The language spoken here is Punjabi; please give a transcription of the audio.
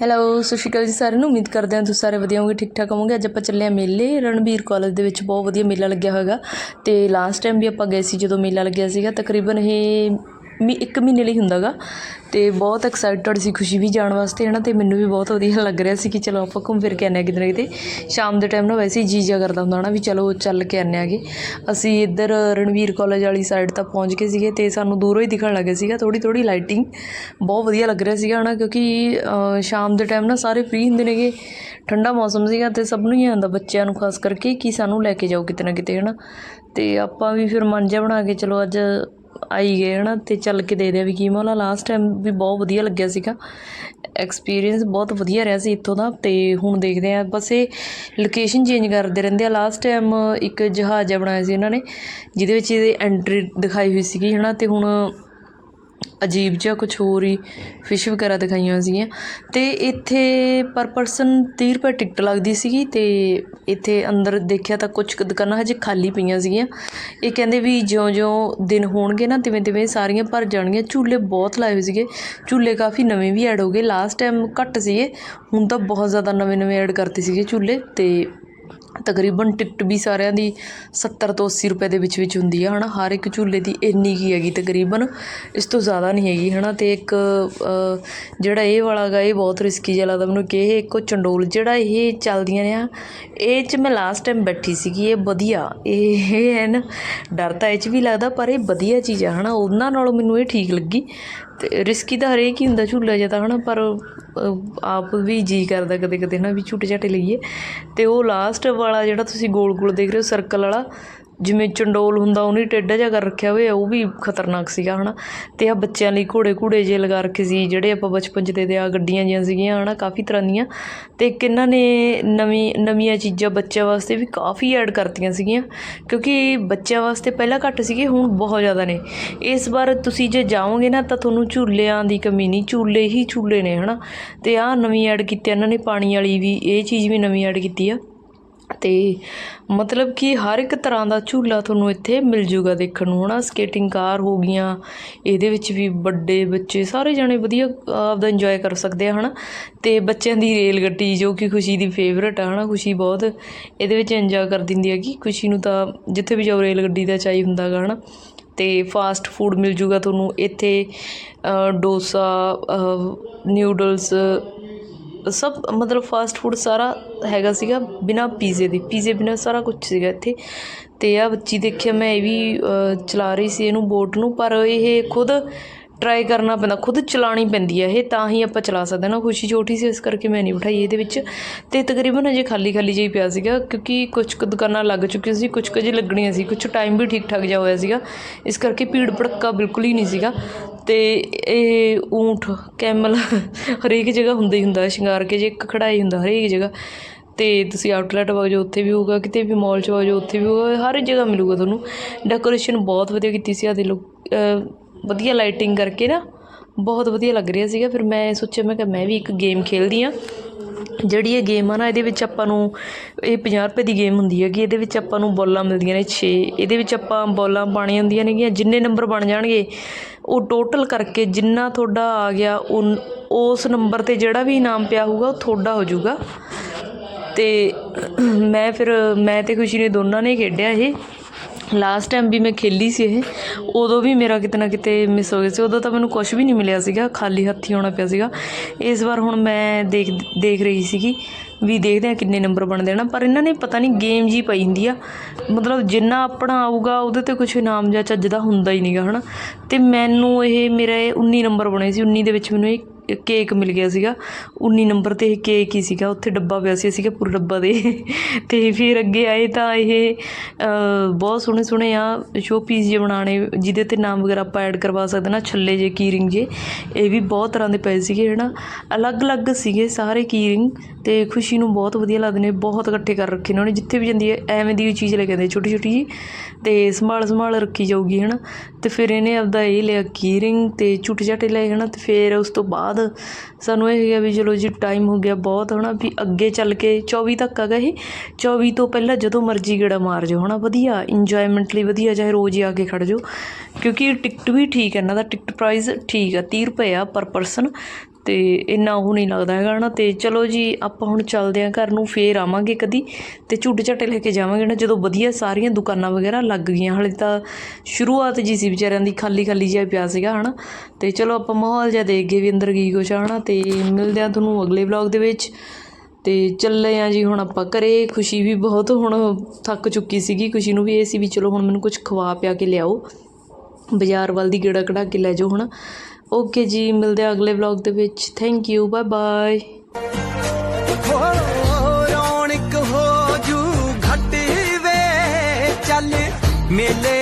ਹੈਲੋ ਸਤਿ ਸ਼੍ਰੀ ਅਕਾਲ ਜੀ ਸਾਰਿਆਂ ਨੂੰ। ਉਮੀਦ ਕਰਦੇ ਹਾਂ ਤੁਸੀਂ ਸਾਰੇ ਵਧੀਆ ਹੋਵੋਗੇ ਠੀਕ ਠਾਕ ਹੋਵੋਗੇ। ਅੱਜ ਆਪਾਂ ਚੱਲੇ ਹਾਂ ਮੇਲੇ, ਰਣਬੀਰ ਕਾਲਜ ਦੇ ਵਿੱਚ ਬਹੁਤ ਵਧੀਆ ਮੇਲਾ ਲੱਗਿਆ ਹੋਏਗਾ। ਤੇ ਲਾਸਟ ਟਾਈਮ ਵੀ ਆਪਾਂ ਗਏ ਸੀ, ਜਦੋਂ ਮੇਲਾ ਲੱਗਿਆ ਸੀਗਾ, ਤਕਰੀਬਨ ਇਹ ਮੀ, ਇੱਕ ਮਹੀਨੇ ਲਈ ਹੁੰਦਾ ਗਾ ਅਤੇ ਬਹੁਤ ਐਕਸਾਈਟਡ ਸੀ, ਖੁਸ਼ੀ ਵੀ ਜਾਣ ਵਾਸਤੇ ਹੈ ਨਾ ਅਤੇ ਮੈਨੂੰ ਵੀ ਬਹੁਤ ਵਧੀਆ ਲੱਗ ਰਿਹਾ ਸੀ ਕਿ ਚਲੋ ਆਪਾਂ ਘੁੰਮ ਫਿਰ ਕੇ ਆਉਂਦੇ ਹਾਂ ਕਿਤੇ ਨਾ ਕਿਤੇ। ਸ਼ਾਮ ਦੇ ਟਾਈਮ ਨਾ ਵੈਸੇ ਹੀ ਜੀ ਜਾ ਕਰਦਾ ਹੁੰਦਾ ਨਾ ਵੀ ਚਲੋ ਚੱਲ ਕੇ ਆਉਂਦੇ ਆਗੇ ਅਸੀਂ ਇੱਧਰ ਰਣਵੀਰ ਕਾਲਜ ਵਾਲੀ ਸਾਈਡ ਤੱਕ ਪਹੁੰਚ ਗਏ ਸੀਗੇ ਅਤੇ ਸਾਨੂੰ ਦੂਰੋਂ ਹੀ ਦਿਖਣ ਲੱਗੇ ਸੀਗਾ, ਥੋੜ੍ਹੀ ਥੋੜ੍ਹੀ ਲਾਈਟਿੰਗ ਬਹੁਤ ਵਧੀਆ ਲੱਗ ਰਿਹਾ ਸੀਗਾ ਹੈ ਨਾ ਕਿਉਂਕਿ ਸ਼ਾਮ ਦੇ ਟਾਈਮ ਨਾ ਸਾਰੇ ਫ੍ਰੀ ਹੁੰਦੇ ਨੇਗੇ, ਠੰਡਾ ਮੌਸਮ ਸੀਗਾ ਅਤੇ ਸਭ ਨੂੰ ਹੀ ਆਉਂਦਾ ਬੱਚਿਆਂ ਨੂੰ ਖਾਸ ਕਰਕੇ ਕਿ ਸਾਨੂੰ ਲੈ ਕੇ ਜਾਓ ਕਿਤੇ ਨਾ ਕਿਤੇ ਹੈ ਨਾ ਅਤੇ ਆਪਾਂ ਵੀ ਫਿਰ ਮਨ ਜਿਹਾ ਬਣਾ ਕੇ ਚਲੋ ਅੱਜ ਆਈ ਗਏ ਹੈ ਨਾ ਅਤੇ ਚੱਲ ਕੇ ਦੇਖਦੇ ਹਾਂ ਵੀ ਕੀ ਮੋਲਾ ਲਾਸਟ ਟਾਈਮ ਵੀ ਬਹੁਤ ਵਧੀਆ ਲੱਗਿਆ ਸੀਗਾ। ਐਕਸਪੀਰੀਅੰਸ ਬਹੁਤ ਵਧੀਆ ਰਿਹਾ ਸੀ ਇੱਥੋਂ ਦਾ ਅਤੇ ਹੁਣ ਦੇਖਦੇ ਹਾਂ ਬਸ ਇਹ ਲੋਕੇਸ਼ਨ ਚੇਂਜ ਕਰਦੇ ਰਹਿੰਦੇ ਆ। ਲਾਸਟ ਟਾਈਮ ਇੱਕ ਜਹਾਜ਼ ਜਿਹਾ ਬਣਾਇਆ ਸੀ ਇਹਨਾਂ ਨੇ, ਜਿਹਦੇ ਵਿੱਚ ਇਹਦੀ ਐਂਟਰੀ ਦਿਖਾਈ ਹੋਈ ਸੀਗੀ ਹੈ ਨਾ ਅਤੇ ਹੁਣ ਅਜੀਬ ਜਿਹਾ ਕੁਛ ਹੋਰ ਹੀ ਫਿਸ਼ ਵਗੈਰਾ ਦਿਖਾਈਆਂ ਸੀਗੀਆਂ। ਅਤੇ ਇੱਥੇ ਪਰ ਪਰਸਨ ਤੀਹ ਰੁਪਏ ਟਿਕਟ ਲੱਗਦੀ ਸੀਗੀ ਅਤੇ ਇੱਥੇ ਅੰਦਰ ਦੇਖਿਆ ਤਾਂ ਕੁਛ ਕੁ ਦੁਕਾਨਾਂ ਹਜੇ ਖਾਲੀ ਪਈਆਂ ਸੀਗੀਆਂ। ਇਹ ਕਹਿੰਦੇ ਵੀ ਜਿਉਂ-ਜਿਉਂ ਦਿਨ ਹੋਣਗੇ ਨਾ ਤਿਵੇਂ ਤਿਵੇਂ ਸਾਰੀਆਂ ਭਰ ਜਾਣਗੀਆਂ। ਝੂਲੇ ਬਹੁਤ ਲਾਏ ਹੋਏ ਸੀਗੇ। ਝੂਲੇ ਕਾਫੀ ਨਵੇਂ ਵੀ ਐਡ ਹੋ ਗਏ। ਲਾਸਟ ਟਾਈਮ ਘੱਟ ਸੀਗੇ। ਹੁਣ ਤਾਂ ਬਹੁਤ ਜ਼ਿਆਦਾ ਨਵੇਂ-ਨਵੇਂ ਐਡ ਕਰਤੇ ਸੀਗੇ ਝੂਲੇ ਅਤੇ ਤਕਰੀਬਨ ਟਿਕਟ ਵੀ ਸਾਰਿਆਂ ਦੀ 70 ਤੋਂ 80 ਰੁਪਏ ਦੇ ਵਿੱਚ ਵਿੱਚ ਹੁੰਦੀ ਆ ਹੈ ਨਾ ਹਰ ਇੱਕ ਝੂਲੇ ਦੀ ਇੰਨੀ ਕੁ ਹੈਗੀ ਤਕਰੀਬਨ। ਇਸ ਤੋਂ ਜ਼ਿਆਦਾ ਨਹੀਂ ਹੈਗੀ ਹੈ ਨਾ ਅਤੇ ਇੱਕ ਜਿਹੜਾ ਇਹ ਵਾਲਾ ਗਾ, ਇਹ ਬਹੁਤ ਰਿਸਕੀ ਜਿਹਾ ਲੱਗਦਾ ਮੈਨੂੰ ਕਿ ਇਹ ਇੱਕੋ ਚੰਡੋਲ, ਜਿਹੜਾ ਇਹ ਚੱਲਦੀਆਂ ਨੇ ਆ ਇਹ 'ਚ ਮੈਂ ਲਾਸਟ ਟਾਈਮ ਬੈਠੀ ਸੀਗੀ, ਇਹ ਵਧੀਆ। ਇਹ ਇਹ ਹੈ ਨਾ, ਡਰ ਤਾਂ ਇਹ 'ਚ ਵੀ ਲੱਗਦਾ, ਪਰ ਇਹ ਵਧੀਆ ਚੀਜ਼ ਆ ਹੈ ਨਾ ਉਹਨਾਂ ਨਾਲੋਂ ਮੈਨੂੰ ਇਹ ਠੀਕ ਲੱਗੀ। ਅਤੇ ਰਿਸਕੀ ਤਾਂ ਹਰੇਕ ਹੀ ਹੁੰਦਾ ਝੂਲਾ ਜਿਹਾ ਤਾਂ ਨਾ ਪਰ ਆਪ ਵੀ ਜੀਅ ਕਰਦਾ ਕਦੇ ਕਦੇ ਹੈ ਨਾ ਵੀ ਝੂਟੇ ਝਾਟੇ ਲਈਏ। ਅਤੇ ਉਹ ਲਾਸਟ ਵਾਲਾ ਜਿਹੜਾ ਤੁਸੀਂ ਗੋਲ ਗੋਲ ਦੇਖ ਰਹੇ ਹੋ ਸਰਕਲ ਵਾਲਾ ਜਿਵੇਂ ਚੰਡੋਲ ਹੁੰਦਾ, ਉਹਨੇ ਟੇਢਾ ਜਿਹਾ ਕਰ ਰੱਖਿਆ ਹੋਇਆ, ਉਹ ਵੀ ਖਤਰਨਾਕ ਸੀਗਾ ਹੈ ਨਾ ਅਤੇ ਆਹ ਬੱਚਿਆਂ ਲਈ ਘੋੜੇ ਘੂੜੇ ਜਿਹੇ ਲਗਾ ਰੱਖੇ ਸੀ, ਜਿਹੜੇ ਆਪਾਂ ਬਚਪਨ 'ਚ ਦੇ ਆ, ਗੱਡੀਆਂ ਜਿਹੀਆਂ ਸੀਗੀਆਂ ਹੈ ਨਾ ਕਾਫੀ ਤਰ੍ਹਾਂ ਦੀਆਂ। ਅਤੇ ਇੱਕ ਇਹਨਾਂ ਨੇ ਨਵੀਂ, ਨਵੀਆਂ ਚੀਜ਼ਾਂ ਬੱਚਿਆਂ ਵਾਸਤੇ ਵੀ ਕਾਫੀ ਐਡ ਕਰਤੀਆਂ ਸੀਗੀਆਂ, ਕਿਉਂਕਿ ਬੱਚਿਆਂ ਵਾਸਤੇ ਪਹਿਲਾਂ ਘੱਟ ਸੀਗੇ, ਹੁਣ ਬਹੁਤ ਜ਼ਿਆਦਾ ਨੇ। ਇਸ ਵਾਰ ਤੁਸੀਂ ਜੇ ਜਾਓਗੇ ਨਾ, ਤਾਂ ਤੁਹਾਨੂੰ ਝੂਲਿਆਂ ਦੀ ਕਮੀ ਨਹੀਂ, ਝੂਲੇ ਹੀ ਝੂਲੇ ਨੇ ਹੈ ਨਾ ਤੇ ਆਹ ਨਵੀਂ ਐਡ ਕੀਤੀ ਇਹਨਾਂ ਨੇ ਪਾਣੀ ਵਾਲੀ ਵੀ, ਇਹ ਚੀਜ਼ ਵੀ ਨਵੀਂ ਐਡ ਕੀਤੀ ਆ। ਅਤੇ ਮਤਲਬ ਕਿ ਹਰ ਇੱਕ ਤਰ੍ਹਾਂ ਦਾ ਝੂਲਾ ਤੁਹਾਨੂੰ ਇੱਥੇ ਮਿਲ ਜੂਗਾ ਦੇਖਣ ਨੂੰ ਹੈ ਨਾ ਸਕੇਟਿੰਗ ਕਾਰ ਹੋ ਗਈਆਂ, ਇਹਦੇ ਵਿੱਚ ਵੀ ਵੱਡੇ ਬੱਚੇ ਸਾਰੇ ਜਣੇ ਵਧੀਆ ਆਪਦਾ ਇੰਜੋਏ ਕਰ ਸਕਦੇ ਆ ਹੈ ਨਾ ਅਤੇ ਬੱਚਿਆਂ ਦੀ ਰੇਲ ਗੱਡੀ ਜੋ ਕਿ ਖੁਸ਼ੀ ਦੀ ਫੇਵਰੇਟ ਆ ਹੈ ਨਾ ਖੁਸ਼ੀ ਬਹੁਤ, ਇਹਦੇ ਵਿੱਚ ਇੰਜੋਏ ਕਰ ਦਿੰਦੀ ਹੈਗੀ। ਖੁਸ਼ੀ ਨੂੰ ਤਾਂ ਜਿੱਥੇ ਵੀ ਜਾਓ ਰੇਲ ਗੱਡੀ ਦਾ ਚਾਹੀ ਹੁੰਦਾ ਗਾ ਹੈ ਨਾ ਅਤੇ ਫਾਸਟ ਫੂਡ ਮਿਲ ਜੂਗਾ ਤੁਹਾਨੂੰ ਇੱਥੇ ਡੋਸਾ ਨਿਊਡਲਸ ਸਭ ਮਤਲਬ ਫਾਸਟ ਫੂਡ ਸਾਰਾ ਹੈਗਾ ਸੀਗਾ ਬਿਨਾਂ ਪੀਜ਼ੇ ਦੇ। ਪੀਜ਼ੇ ਬਿਨਾਂ ਸਾਰਾ ਕੁਝ ਸੀਗਾ ਇੱਥੇ। ਅਤੇ ਆਹ ਬੱਚੀ ਦੇਖਿਆ ਮੈਂ ਇਹ ਵੀ ਚਲਾ ਰਹੀ ਸੀ ਇਹਨੂੰ ਬੋਟ ਨੂੰ, ਪਰ ਇਹ ਖੁਦ ਟਰਾਈ ਕਰਨਾ ਪੈਂਦਾ, ਖੁਦ ਚਲਾਣੀ ਪੈਂਦੀ ਹੈ ਇਹ, ਤਾਂ ਹੀ ਆਪਾਂ ਚਲਾ ਸਕਦੇ ਨਾ। ਖੁਸ਼ੀ ਛੋਟੀ ਸੀ, ਇਸ ਕਰਕੇ ਮੈਂ ਨਹੀਂ ਬਿਠਾਈ ਇਹਦੇ ਵਿੱਚ। ਤੇ ਤਕਰੀਬਨ ਅਜੇ ਖਾਲੀ ਖਾਲੀ ਜਿਹਾ ਹੀ ਪਿਆ ਸੀਗਾ, ਕਿਉਂਕਿ ਕੁਝ ਕੁ ਦੁਕਾਨਾਂ ਲੱਗ ਚੁੱਕੀਆਂ ਸੀ ਕੁਝ ਕੁ ਜੇ ਲੱਗਣੀਆਂ ਸੀ ਕੁਝ ਟਾਈਮ ਵੀ ਠੀਕ ਠਾਕ ਜਿਹਾ ਹੋਇਆ ਸੀਗਾ। ਇਸ ਕਰਕੇ ਭੀੜ ਭੜੱਕਾ ਬਿਲਕੁਲ ਹੀ ਨਹੀਂ ਸੀਗਾ। ਅਤੇ ਇਹ ਊਂਠ, ਕੈਮਲ ਹਰੇਕ ਜਗ੍ਹਾ ਹੁੰਦਾ ਹੀ ਹੁੰਦਾ, ਸ਼ਿੰਗਾਰ ਕੇ ਜੇ ਇੱਕ ਖੜਾਈ ਹੁੰਦਾ ਹਰੇਕ ਜਗ੍ਹਾ। ਅਤੇ ਤੁਸੀਂ ਆਊਟਲੈਟ ਵਗ ਜਾਓ, ਉੱਥੇ ਵੀ ਹੋਊਗਾ, ਕਿਤੇ ਵੀ ਮੋਲ 'ਚ ਵਗ ਜਾਓ, ਉੱਥੇ ਵੀ ਹੋਊਗਾ, ਹਰ ਜਗ੍ਹਾ ਮਿਲੂਗਾ ਤੁਹਾਨੂੰ। ਡੈਕੋਰੇਸ਼ਨ ਬਹੁਤ ਵਧੀਆ ਕੀਤੀ ਸੀ ਆ ਦੇ ਵਧੀਆ ਲਾਈਟਿੰਗ ਕਰਕੇ ਨਾ, ਬਹੁਤ ਵਧੀਆ ਲੱਗ ਰਿਹਾ ਸੀਗਾ। ਫਿਰ ਮੈਂ ਸੋਚਿਆ, ਮੈਂ ਕਿਹਾ ਮੈਂ ਵੀ ਇੱਕ ਗੇਮ ਖੇਲਦੀ ਹਾਂ ਜਿਹੜੀ ਇਹ ਗੇਮ ਆ ਨਾ, ਇਹਦੇ ਵਿੱਚ ਆਪਾਂ ਨੂੰ ਇਹ 50 ਰੁਪਏ ਦੀ ਗੇਮ ਹੁੰਦੀ ਹੈਗੀ, ਇਹਦੇ ਵਿੱਚ ਆਪਾਂ ਨੂੰ ਬੋਲਾਂ ਮਿਲਦੀਆਂ ਨੇ ਛੇ, ਇਹਦੇ ਵਿੱਚ ਆਪਾਂ ਬੋਲਾਂ ਪਾਉਣੀਆਂ ਹੁੰਦੀਆਂ ਨੇਗੀਆਂ, ਜਿੰਨੇ ਨੰਬਰ ਬਣ ਜਾਣਗੇ, ਉਹ ਟੋਟਲ ਕਰਕੇ ਜਿੰਨਾ ਤੁਹਾਡਾ ਆ ਗਿਆ, ਉਨ- ਉਸ ਨੰਬਰ ਤੇ ਜਿਹੜਾ ਵੀ ਇਨਾਮ ਪਿਆ ਹੋਊਗਾ, ਉਹ ਤੁਹਾਡਾ ਹੋ ਜਾਊਗਾ। ਤੇ ਮੈਂ ਫਿਰ, ਮੈਂ ਅਤੇ ਖੁਸ਼ੀ ਨੇ ਦੋਨਾਂ ਨੇ ਖੇਡਿਆ ਇਹ। ਲਾਸਟ ਟਾਈਮ ਵੀ ਮੈਂ ਖੇਲੀ ਸੀ ਇਹ, ਉਦੋਂ ਵੀ ਮੇਰਾ ਕਿਤੇ ਨਾ ਕਿਤੇ ਮਿਸ ਹੋ ਗਿਆ ਸੀ। ਉਦੋਂ ਤਾਂ ਮੈਨੂੰ ਕੁਝ ਵੀ ਨਹੀਂ ਮਿਲਿਆ ਸੀਗਾ, ਖਾਲੀ ਹੱਥੀ ਆਉਣਾ ਪਿਆ ਸੀਗਾ। ਇਸ ਵਾਰ ਹੁਣ ਮੈਂ ਦੇਖ ਦੇਖ ਰਹੀ ਸੀਗੀ ਵੀ ਦੇਖਦੇ ਆ ਕਿੰਨੇ ਨੰਬਰ ਬਣਦੇ ਆ ਨਾ ਪਰ ਇਹਨਾਂ ਨੇ ਪਤਾ ਨਹੀਂ ਗੇਮ ਜੀ ਪਈ ਹੁੰਦੀ ਆ। ਮਤਲਬ ਜਿੰਨਾ ਆਪਣਾ ਆਊਗਾ, ਉਹਦੇ ਤੇ ਕੁਝ ਇਨਾਮ ਜਾਂ ਚੱਜ ਦਾ ਹੁੰਦਾ ਹੀ ਨਹੀਂਗਾ ਹਨਾ। ਤੇ ਮੈਨੂੰ ਇਹ, ਮੇਰੇ 19 ਨੰਬਰ ਬਣੇ ਸੀ। 19 ਦੇ ਵਿੱਚ ਮੈਨੂੰ ਇਹ ਕੇਕ ਮਿਲ ਗਿਆ ਸੀਗਾ। 19 ਨੰਬਰ ਤੇ ਇਹ ਕੇਕ ਹੀ ਸੀਗਾ। ਉੱਥੇ ਡੱਬਾ ਪਿਆ ਸੀ। ਅਸੀਂ ਕਿ ਪੂਰਾ ਡੱਬਾ ਦੇ। ਤੇ ਫਿਰ ਅੱਗੇ ਆਏ ਤਾਂ ਇਹ ਬਹੁਤ ਸੋਹਣੇ ਸੋਹਣੇ ਆ ਸ਼ੋ ਪੀਸ ਜੇ ਬਣਾਉਣੇ, ਜਿਹਦੇ ਤੇ ਨਾਮ ਵਗੈਰਾ ਆਪਾਂ ਐਡ ਕਰਵਾ ਸਕਦੇ ਨਾ, ਛੱਲੇ ਜੇ, ਕੀਰਿੰਗ ਜੇ। ਇਹ ਵੀ ਬਹੁਤ ਤਰ੍ਹਾਂ ਦੇ ਪਏ ਸੀਗੇ, ਹਨਾ। ਅਲੱਗ-ਅਲੱਗ ਸੀਗੇ ਸਾਰੇ ਕੀਰਿੰਗ ਤੇ ਖੁਸ਼ੀ ਨੂੰ ਬਹੁਤ ਵਧੀਆ ਲੱਗਦੇ ਨੇ। ਬਹੁਤ ਇਕੱਠੇ ਕਰ ਰੱਖੇ ਨੇ ਉਹਨੇ। ਜਿੱਥੇ ਵੀ ਜਾਂਦੀ ਹੈ, ਐਵੇਂ ਦੀ ਚੀਜ਼ ਲੈ ਕੇ ਆਉਂਦੇ ਛੋਟੀ ਛੋਟੀ ਜੀ। ਤੇ ਸੰਭਾਲ ਸੰਭਾਲ ਰੱਖੀ ਜਾਊਗੀ, ਹਨਾ। ਤੇ ਫਿਰ ਇਹਨੇ ਆਪਦਾ ਇਹ ਲਿਆ ਕੀਰਿੰਗ ਤੇ ਝੂਟੇ ਝਾਟੇ ਲਏ, ਹਨਾ। ਤੇ ਫਿਰ ਉਸ ਤੋਂ ਬਾਅਦ ਸਾਨੂੰ ਇਹ ਹੈਗਾ ਵੀ ਚਲੋ ਜੀ ਟਾਈਮ ਹੋ ਗਿਆ ਬਹੁਤ ਹੈ ਨਾ ਵੀ ਅੱਗੇ ਚੱਲ ਕੇ 24 ਤੱਕ ਹੈਗਾ ਇਹ। 24 ਤੋਂ ਪਹਿਲਾਂ ਜਦੋਂ ਮਰਜ਼ੀ ਗੇੜਾ ਮਾਰ ਜਾਓ ਹੈ ਨਾ ਵਧੀਆ ਇੰਜੋਏਮੈਂਟ ਲਈ ਵਧੀਆ, ਚਾਹੇ ਰੋਜ਼ ਹੀ ਆ ਕੇ ਖੜ ਜਾਓ। ਕਿਉਂਕਿ ਟਿਕਟ ਵੀ ਠੀਕ ਹੈ, ਇਹਨਾਂ ਦਾ ਟਿਕਟ ਪ੍ਰਾਈਜ਼ ਠੀਕ ਆ ਤੀਹ ਰੁਪਏ ਆ ਪਰ ਪਰਸਨ ਅਤੇ ਇੰਨਾ ਉਹ ਨਹੀਂ ਲੱਗਦਾ ਹੈਗਾ ਹੈ ਨਾ ਅਤੇ ਚਲੋ ਜੀ, ਆਪਾਂ ਹੁਣ ਚੱਲਦੇ ਹਾਂ ਘਰ ਨੂੰ, ਫਿਰ ਆਵਾਂਗੇ ਕਦੀ ਅਤੇ ਝੂਟੇ ਝਾਟੇ ਲੈ ਕੇ ਜਾਵਾਂਗੇ ਨਾ ਜਦੋਂ ਵਧੀਆ ਸਾਰੀਆਂ ਦੁਕਾਨਾਂ ਵਗੈਰਾ ਲੱਗ ਗਈਆਂ, ਹਾਲੇ ਤਾਂ ਸ਼ੁਰੂਆਤ ਜੀ ਸੀ ਵਿਚਾਰਿਆਂ ਦੀ ਖਾਲੀ ਖਾਲੀ ਜਿਹਾ ਪਿਆ ਸੀਗਾ ਹੈ ਨਾ ਅਤੇ ਚਲੋ ਆਪਾਂ ਮਾਹੌਲ ਜਿਹਾ ਦੇਖ ਗਏ ਵੀ ਅੰਦਰ ਕੀ ਕੁਛ ਆ ਨਾ ਅਤੇ ਮਿਲਦੇ ਹਾਂ ਤੁਹਾਨੂੰ ਅਗਲੇ ਵਲੌਗ ਦੇ ਵਿੱਚ, ਤੇ ਚੱਲੇ ਆ ਜੀ ਹੁਣ ਆਪਾਂ ਘਰੇ, ਖੁਸ਼ੀ ਵੀ ਬਹੁਤ ਹੁਣ ਥੱਕ ਚੁੱਕੀ ਸੀਗੀ, ਖੁਸ਼ੀ ਨੂੰ ਵੀ ਇਹ ਸੀ ਵੀ ਚਲੋ ਹੁਣ ਮੈਨੂੰ ਕੁਝ ਖਵਾ ਪਿਆ ਕੇ ਲਿਆਓ, ਬਾਜ਼ਾਰ ਵੱਲ ਦੀ ਗੇੜਾ ਕਢਾ ਕੇ ਲੈ ਜਾਓ ਹੁਣ ਓਕੇ ਜੀ, ਮਿਲਦੇ ਆ ਅਗਲੇ ਵਲੌਗ ਦੇ ਵਿੱਚ। ਥੈਂਕ ਯੂ ਬਾਏ ਬਾਏ ਰੌਣਕ ਚੱਲ, ਮੇਲੇ